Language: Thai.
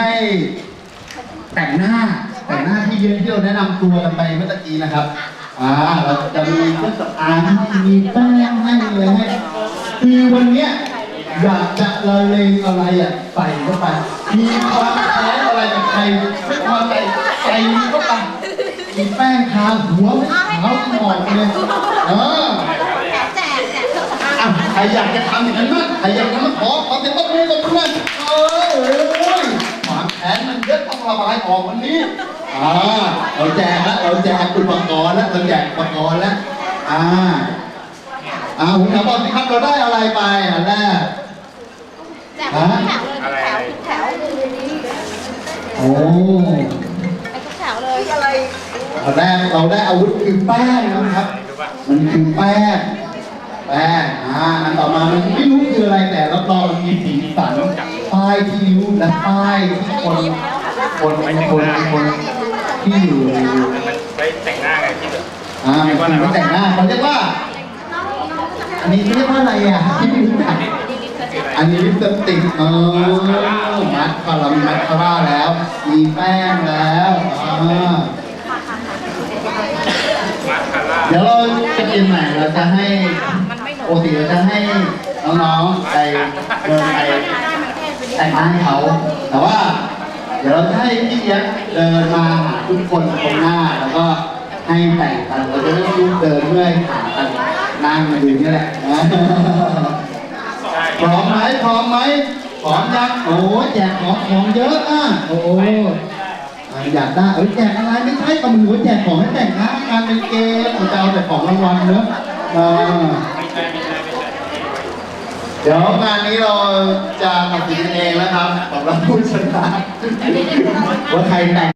ให้แต่งหน้าแต่งหน้าที่เยอะที่เราแนะนำตัวกันไปเมื่อตะกี้นะครับอ่าเราจะมีเครื่องสำอางให้มีแป้งให้เลยให้คือวันเนี้ยอยากจะละเลงอะไรอะใส่เข้าไป มีความแค้นอะไรกับใครไม่ความใส่ใส่เข้าไปมีแป้งทาหัวไม่ขาวหมดเลยเออแจกแจกเครื่องสำอางอะใครอยากจะทำอย่างนั้นบ้างใครอยากทำมันขอขอเสียงปรบมือกับเพื่อนเออเอ้ยความแค้นมันเยอะต้องระบายออกวันนี้อ่าเราแจกแล้วเราแจกอุปกรณ์แล้วเราแจกอุปกรณ์แล้วอ่าอ่าผมถามบอกสิครับเราได้อะไรไปอันแรกแจกทุกแถวเลยทุกแถวทุกแถวโอ้ไปทุกแถวเลยอะไรอันแรกเราได้อาวุธคือแป้งนะครับมันคือแป้งแป้งอ่าอันต่อมามันไม่รู้คืออะไรแต่รับรองมันมีสีสันป้ายที่นิ้วและป้ายที่คนคน คนคนคนที่อยู่มันไว้แต่งหน้าไงที่แบบอ่ามันคือแต่งหน้าเขาเรียกว่า อันนี้เรียกว่าอะไรอะที่ไม่รู้จักอันนี้ลิปสติกเออมัดคารามีมัดคาร่าแล้ว มีแป้งแล้วอ่ามาสคาร่าเดี๋ยวเราจะกินใหม่เราจะให้ปกติเราจะให้น้องๆไปเดินไปแต่งหน้าให้เขาแต่ว่า เดี๋ยวเราจะให้พี่เลี้ยงเดินมาหาทุกคนตรงหน้า แล้วก็ให้แต่งกันเราจะไม่ต้องเดินเมื่อยขากันนั่งอยู่นี่แหละพร้อมไหมพร้อมไหมพร้อมยังโอ้แจกของของเยอะอะโอ้อยากได้เอ้ยแจกอะไรไม่ใช่กับหนูแจกของให้แต่งหน้าการเป็นเกมเราจะเอาแต่ของรางวัลเนอะอ่าเดี๋ยวงานนี้เราจะตัดสินเองนะครับ ผู้ชนะว่าใครแต่ง